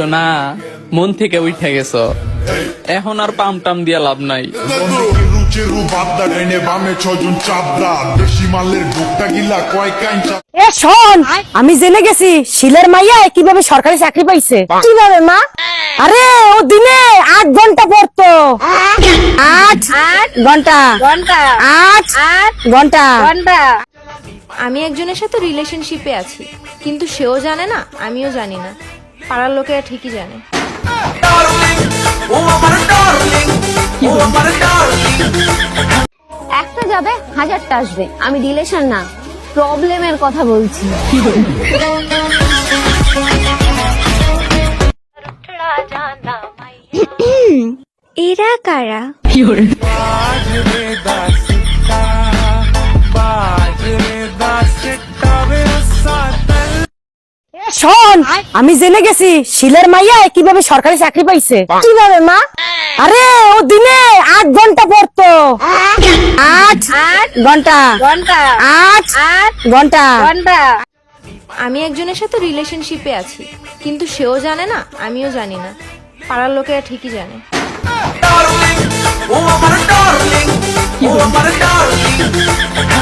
আইসো না মন থেকে উঠে গেছো। এখন আর পাম টাম দিয়ে লাভ নাই। এ শোন আমি জেনে গেছি শিলের মাইয়া কীভাবে সরকারি চাকরি পাইছে। কীভাবে মা? আরে ও দিনে আট ঘণ্টা পড়তো। আট আট ঘণ্টা। ঘণ্টা। আট আট ঘণ্টা। ঘণ্টা। আমি একজনের সাথে রিলেশনশিপে আছি কিন্তু সেও জানে না আমিও জানি না। পাড়ার লোকেরা ঠিকই জানে। একটা যাবে হাজারটা আসবে। আমি রিলেশন না প্রবলেমের কথা বলছি। এরা কারা? শোন আমি জেনে গেছি শিলের মাইয়া কীভাবে সরকারি চাকরি পাইছে। কীভাবে মা? আরে ও দিনে আট ঘণ্টা পড়তো। আট আট ঘণ্টা। ঘণ্টা। আট আট ঘণ্টা। ঘণ্টা। আমি একজনের সাথে রিলেশনশিপে আছি কিন্তু সেও জানে না আমিও জানি না। পাড়ার লোকেরা ঠিকই জানে।